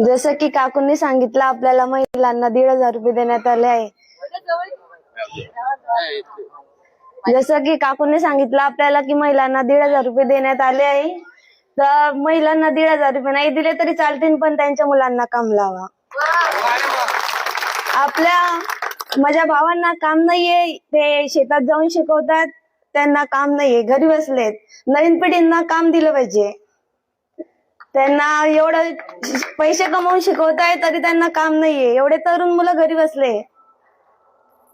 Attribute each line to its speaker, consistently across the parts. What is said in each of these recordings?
Speaker 1: जसं की काकूंनी सांगितलं आपल्याला महिलांना दीड हजार रुपये देण्यात आले आहे. जसं की काकूंनी सांगितलं आपल्याला की महिलांना दीड हजार रुपये देण्यात आले आहे. तर महिलांना दीड हजार रुपये नाही दिले तरी चालतील पण त्यांच्या मुलांना काम लावा. आपल्या माझ्या भावांना काम नाहीये. ते शेतात जाऊन शिकवतात. त्यांना काम नाहीये. घरी बसलेत. नवीन पिढींना काम दिलं पाहिजे. त्यांना एवढं पैसे कमवून शिकवताय तरी त्यांना काम नाहीये. एवढे तरुण मुलं घरी बसले.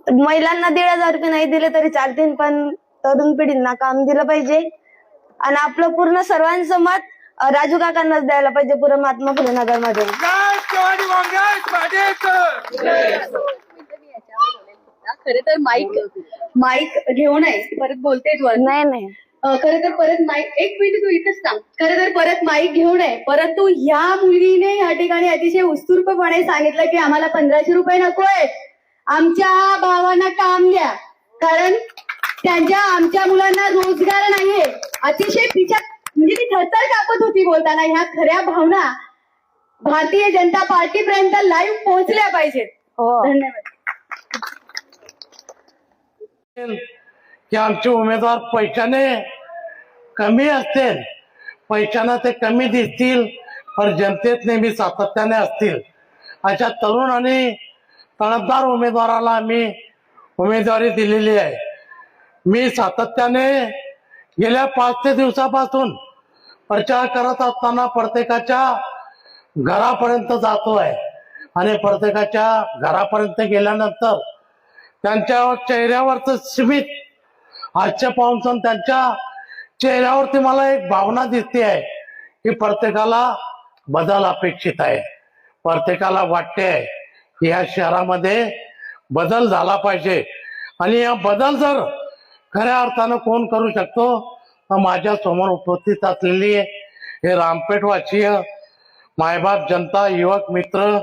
Speaker 1: महिलांना दीड हजार रुपये नाही दिले तरी चालतील पण तरुण पिढींना काम दिलं पाहिजे. आणि आपलं पूर्ण सर्वांचं मत राजू काकांनाच द्यायला पाहिजे पूर्ण महात्मा फुले नगरमध्ये
Speaker 2: खरे तर माईक माईक घेऊन आहे परत बोलते
Speaker 1: नाही नाही.
Speaker 2: खरं तर परत माईक एक मिनिट तू इथेच सांग खरं तर परत माईक घेऊन आहे परंतु ह्या मुलगीने या ठिकाणी अतिशय उत्स्फूर्तपणे सांगितलं की आम्हाला पंधराशे रुपये नकोय आमच्या भावांना काम द्या. कारण त्यांच्या आमच्या मुलांना रोजगार नाहीये. अतिशय तिच्या म्हणजे ती थरथर कापत होती बोलताना. ह्या खऱ्या भावना भारतीय जनता पार्टीपर्यंत लाईव्ह पोहोचल्या पाहिजेत.
Speaker 1: हो.
Speaker 2: धन्यवाद.
Speaker 3: की आमचे उमेदवार पैशाने कमी असतील पैशांना ते कमी दिसतील पण जनतेत नेहमी सातत्याने असतील. अशा तरुण आणि तळपदार उमेदवाराला आम्ही उमेदवारी दिलेली आहे. मी सातत्याने गेल्या पाच ते दिवसापासून प्रचार करत असताना प्रत्येकाच्या घरापर्यंत जातो आहे आणि प्रत्येकाच्या घरापर्यंत गेल्यानंतर त्यांच्या चेहऱ्यावरचं स्मित हास्य पाहून त्यांच्या चेहऱ्यावरती मला एक भावना दिसते आहे की प्रत्येकाला बदल अपेक्षित आहे. प्रत्येकाला वाटते आहे की या शहरामध्ये बदल झाला पाहिजे. आणि या बदल जर खऱ्या अर्थानं कोण करू शकतो तर माझ्यासमोर उपस्थित असलेली हे रामपेठवासीय मायबाप जनता युवक मित्र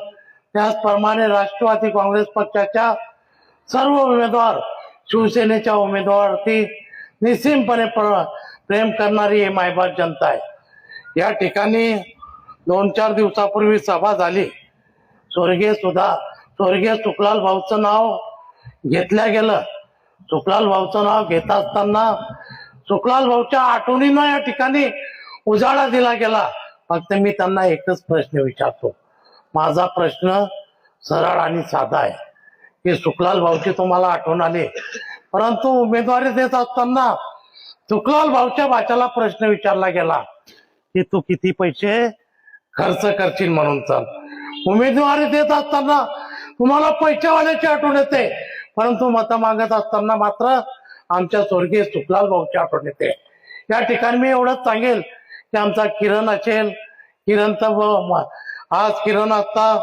Speaker 3: त्याचप्रमाणे राष्ट्रवादी काँग्रेस पक्षाच्या सर्व उमेदवार शिवसेनेच्या उमेदवारावरती निश्चितपणे प्र- प्रेम करणारी ही मायबाप जनता आहे. या ठिकाणी दोन चार दिवसापूर्वी सभा झाली. स्वर्गीय सुधा स्वर्गीय सुखलाल भाऊचं नाव घेतल्या गेलं. सुखलाल भाऊचं नाव घेत असताना सुखलाल भाऊच्या आठवणीनं या ठिकाणी उजाळा दिला गेला. फक्त मी त्यांना एकच प्रश्न विचारतो. माझा प्रश्न सरळ आणि साधा आहे. की सुखलाल भाऊची तुम्हाला आठवण आली. परंतु उमेदवारी देत असताना तुकलाल भाऊच्या बाच्याला प्रश्न विचारला गेला की तू किती पैसे खर्च करशील म्हणून चल उमेदवारी देत असताना तुम्हाला पैशावाल्याची आठवण येते. परंतु मतं मागत असताना मात्र आमच्या स्वर्गीय सुखलाल भाऊची आठवण येते. या ठिकाणी मी एवढंच सांगेल की आमचा किरण असेल किरण आज किरण असता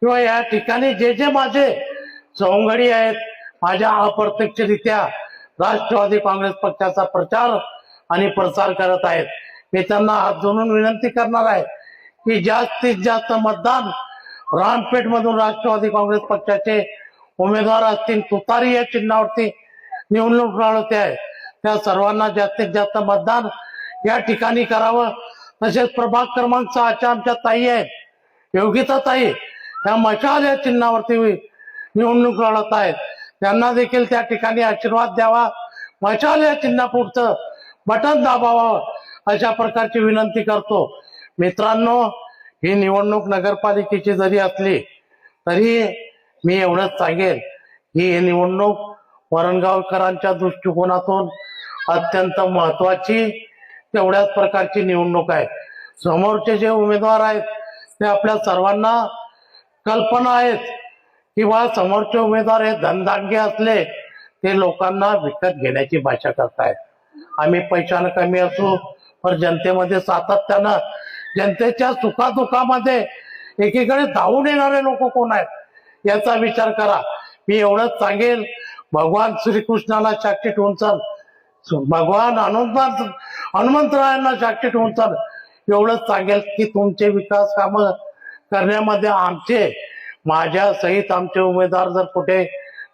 Speaker 3: किंवा या ठिकाणी जे जे माझे सवंगडी आहेत माझ्या अप्रत्यक्षरित्या राष्ट्रवादी काँग्रेस पक्षाचा प्रचार आणि प्रसार करत आहेत. मी त्यांना हात जोडून विनंती करणार आहे की जास्तीत जास्त मतदान रामपेठ मधून राष्ट्रवादी काँग्रेस पक्षाचे उमेदवार असतील तुतारी या चिन्हावरती निवडणूक लढवते आहे. त्या सर्वांना जास्तीत जास्त मतदान या ठिकाणी करावं. तसेच प्रभाग क्रमांक सहाच्या आमच्या ताई आहेत योगिता ताई ह्या मशाल या चिन्हावरती निवडणूक लढत आहेत. त्यांना देखील त्या ठिकाणी आशीर्वाद द्यावा. मशाल या चिन्हापुढचं बटन दाबावं अशा प्रकारची विनंती करतो. मित्रांनो ही निवडणूक नगरपालिकेची जरी असली तरी मी एवढंच सांगेन की ही निवडणूक वरणगावकरांच्या दृष्टिकोनातून अत्यंत महत्वाची तेवढ्याच प्रकारची निवडणूक आहे. समोरचे जे उमेदवार आहेत ते आपल्या सर्वांना कल्पना आहेत. किंवा समोरचे उमेदवार हे धनदांडगे असले ते लोकांना विकत घेण्याची भाषा करतायत. आम्ही पैशानं कमी असू पण जनतेमध्ये सातत्यानं जनतेच्या सुखादुखामध्ये एकीकडे धावून येणारे लोक कोण आहेत याचा विचार करा. मी एवढंच सांगेल भगवान श्रीकृष्णाला साक्षी ठेवून चाल. भगवान हनुमंत हनुमंतरायांना साक्षी ठेवून चाल. एवढंच सांगेल की तुमचे विकास कामं करण्यामध्ये आमचे माझ्या सहित आमचे उमेदवार जर कुठे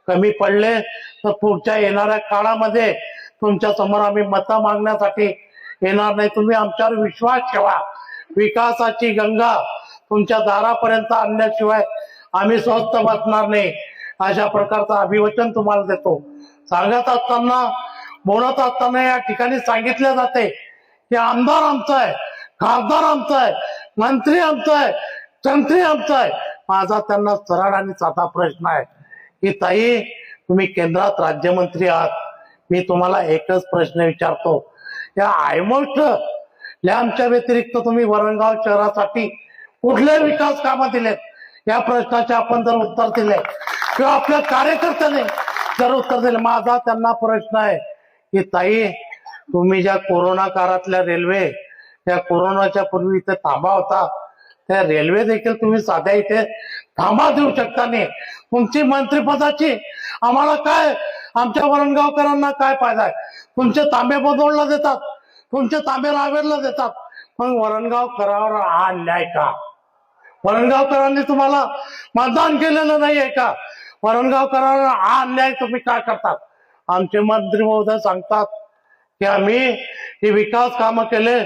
Speaker 3: कमी पडले तर पुढच्या येणाऱ्या काळामध्ये तुमच्यासमोर आम्ही मतं मागण्यासाठी येणार नाही. तुम्ही आमच्यावर विश्वास ठेवा. विकासाची गंगा तुमच्या दारापर्यंत आणण्याशिवाय आम्ही स्वस्थ बसणार नाही. अशा प्रकारचं अभिवचन तुम्हाला देतो. सांगत असताना बोलत असताना या ठिकाणी सांगितले जाते की आमदार आमचा आहे खासदार आमचा आहे मंत्री आमचा आहे तंत्री आमचा आहे. माझा त्यांना सरळ आणि साधा प्रश्न आहे की ताई तुम्ही केंद्रात राज्यमंत्री आहात. मी तुम्हाला एकच प्रश्न विचारतो. या आयमोस्ट लॅम्पच्या व्यतिरिक्त तुम्ही वरणगाव शहरासाठी कुठले विकास कामं दिलेत? या प्रश्नाचे आपण जर उत्तर दिले किंवा आपल्या कार्यकर्त्याने जर उत्तर दिले माझा त्यांना प्रश्न आहे की ताई तुम्ही ज्या कोरोना काळातल्या रेल्वे त्या कोरोनाच्या पूर्वी इथे थांबा होता त्या रेल्वे देखील तुम्ही साध्या इथे थांबा देऊ शकता नाही. तुमची मंत्रिपदाची आम्हाला काय आमच्या वरणगावकरांना काय फायदा आहे? तुमचे तांबे बदलला देतात तुमचे तांबे रावेरला देतात. मग वरणगावकरावर हा अन्याय का? वरणगावकरांनी तुम्हाला मतदान केलेलं नाहीये का? वरणगावकरांवर हा अन्याय तुम्ही काय करतात? आमचे मंत्री महोदय सांगतात की आम्ही हे विकास कामं केले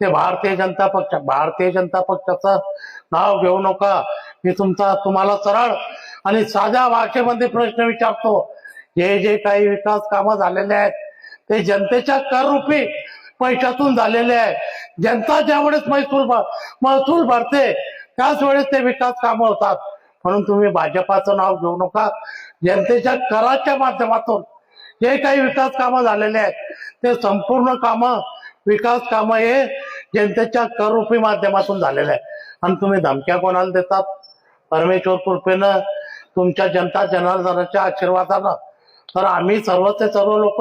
Speaker 3: ते भारतीय जनता पक्ष भारतीय जनता पक्षाचं नाव घेऊ नका. मी तुमचा तुम्हाला सरळ आणि साध्या भाषेमध्ये प्रश्न विचारतो. हे जे काही विकास कामं झालेले आहेत ते जनतेच्या कररूपी पैशातून झालेले आहे जनता ज्यावेळेस महसूल महसूल भरते त्याच वेळेस ते विकास कामं होतात. म्हणून तुम्ही भाजपाचं नाव घेऊ नका. जनतेच्या कराच्या माध्यमातून जे काही विकास कामं झालेले आहेत ते संपूर्ण कामं विकास कामं हे जनतेच्या कररूपी माध्यमातून झालेल्या आहे. आणि तुम्ही धमक्या कोणाला देतात? परमेश्वर कृपेनं तुमच्या जनता जनार्दनाच्या आशीर्वादानं. तर आम्ही सर्वचे सर्व लोक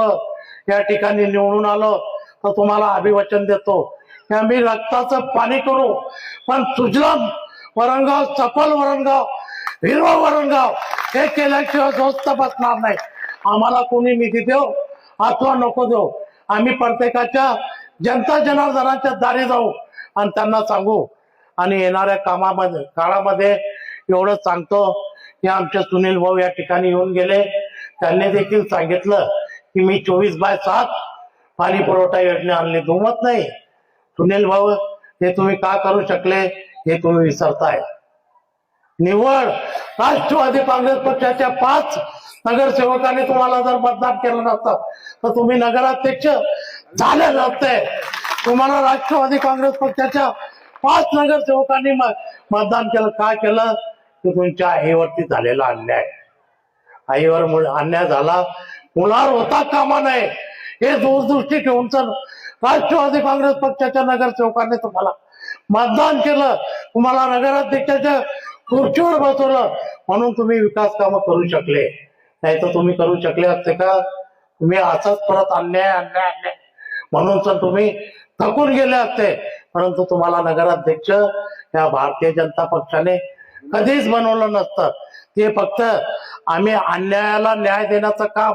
Speaker 3: या ठिकाणी निवडून आलो तर तुम्हाला अभिवचन देतो. की आम्ही रक्ताचं पाणी करू. पण सुजलम वरणगाव सफल वरणगाव हिरवा वरणगाव हे केल्याशिवाय स्वस्त बसणार नाही. आम्हाला कोणी निधी देऊ अथवा नको देऊ आम्ही प्रत्येकाच्या जनता जनार्दनाच्या दारी जाऊ आणि त्यांना सांगू. आणि येणाऱ्या कामामध्ये काळामध्ये एवढं सांगतो की आमचे सुनील भाऊ या ठिकाणी येऊन गेले. त्यांनी देखील सांगितलं की मी चोवीस बाय सात पाणी पुरवठा योजना आणली. दुमत नाही. सुनील भाऊ हे तुम्ही का करू शकले हे तुम्ही विसरताय. निवड राष्ट्रवादी काँग्रेस पक्षाच्या पाच नगरसेवकांनी तुम्हाला जर मतदान केलं नसतं तर तुम्ही नगराध्यक्ष झालं नसते तुम्हाला राष्ट्रवादी काँग्रेस पक्षाच्या पाच नगरसेवकांनी मतदान केलं. काय केलं? की तुमच्या आईवरती झालेला अन्याय. आईवर अन्याय झाला. मुलावर होता कामा नये. हे दूरदृष्टी ठेवून तर राष्ट्रवादी काँग्रेस पक्षाच्या नगरसेवकांनी तुम्हाला मतदान केलं तुम्हाला नगराध्यक्षाच्या खुर्चीवर बसवलं म्हणून तुम्ही विकास कामं करू शकले. नाही तर तुम्ही करू शकले असते का? तुम्ही असंच परत अन्याय अन्याय अन्याय. म्हणून तर तुम्ही थकून गेले असते. परंतु तुम्हाला नगराध्यक्ष या भारतीय जनता पक्षाने कधीच बनवलं नसतं. ते फक्त आम्ही अन्यायाला न्याय देण्याचं काम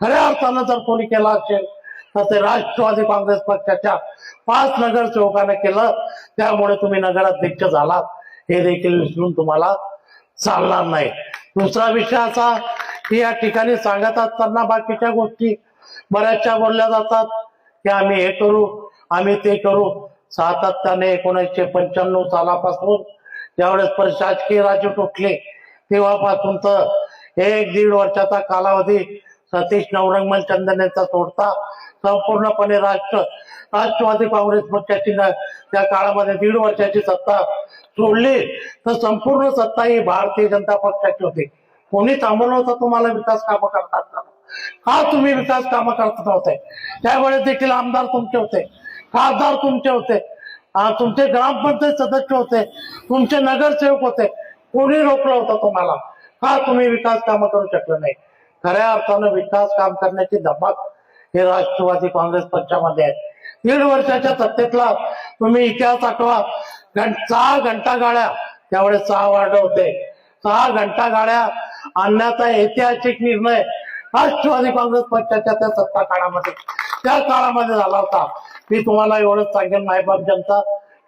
Speaker 3: खऱ्या अर्थानं जर कोणी केलं असेल तर ते राष्ट्रवादी काँग्रेस पक्षाच्या पाच नगरसेवकाने केलं. त्यामुळे तुम्ही नगराध्यक्ष झालात. हे देखील विसरून तुम्हाला चालणार नाही. दुसरा विषय असा की या ठिकाणी सांगत असताना बाकीच्या गोष्टी बऱ्याचशा बोलल्या जातात. की आम्ही हे करू आम्ही ते करू. सातत्याने एकोणीसशे पंच्याण्णव सालापासून ज्यावेळेस प्रशासकीय राज्य तुटले तेव्हापासून तर एक दीड वर्षाचा कालावधी सतीश नवरंगमल चंदन यांचा सोडता संपूर्णपणे राष्ट्र राष्ट्रवादी काँग्रेस पक्षाची त्या काळामध्ये दीड वर्षाची सत्ता सोडली तर संपूर्ण सत्ता ही भारतीय जनता पक्षाची होती. कोणी थांबवलं होतं तुम्हाला विकास कामं करतात का तुम्ही विकास कामं करत नव्हते त्यावेळेस देखील आमदार तुमचे होते. खासदार तुमचे होते. तुमचे ग्रामपंचायत सदस्य होते. तुमचे नगरसेवक होते. कोणी रोखलं होतं तुम्हाला? का तुम्ही विकास कामं करू शकले नाही. खऱ्या अर्थानं विकास काम करण्याची धमक हे राष्ट्रवादी काँग्रेस पक्षामध्ये आहे. दीड वर्षाच्या सत्तेतला तुम्ही इतिहास आठवा. सहा घंटा गाड्या त्यावेळेस सहा वार्ड होते. सहा घंटा गाड्या आणण्याचा ऐतिहासिक निर्णय राष्ट्रवादी काँग्रेस पक्षाच्या त्या सत्ता काळामध्ये त्या काळामध्ये झाला होता. मी तुम्हाला एवढंच सांगेन मायबाप जनता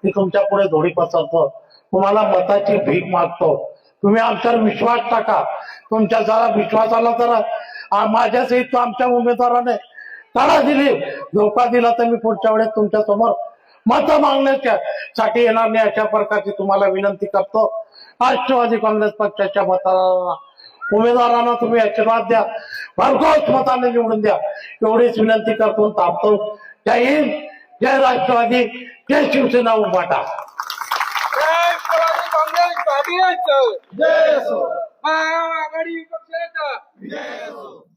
Speaker 3: मी तुमच्यापुढे धोडी पसरतो. तुम्हाला मताची भीक मागतो. तुम्ही आमच्यावर विश्वास टाका. तुमच्या जरा विश्वास आला तर माझ्या सहित आमच्या उमेदवाराने तडा दिली. धोका दिला तर मी पुढच्या वेळेस तुमच्यासमोर मत मागण्याच्या साठी येणार नाही अशा प्रकारची तुम्हाला विनंती करतो. राष्ट्रवादी काँग्रेस पक्षाच्या मताला उमेदवारांना तुम्ही आशीर्वाद द्या. भरघोस मताने निवडून द्या. एवढीच विनंती करतो थांबतो. जय हिंद जय राष्ट्रवादी जय शिवसेना उभाटा.
Speaker 4: जय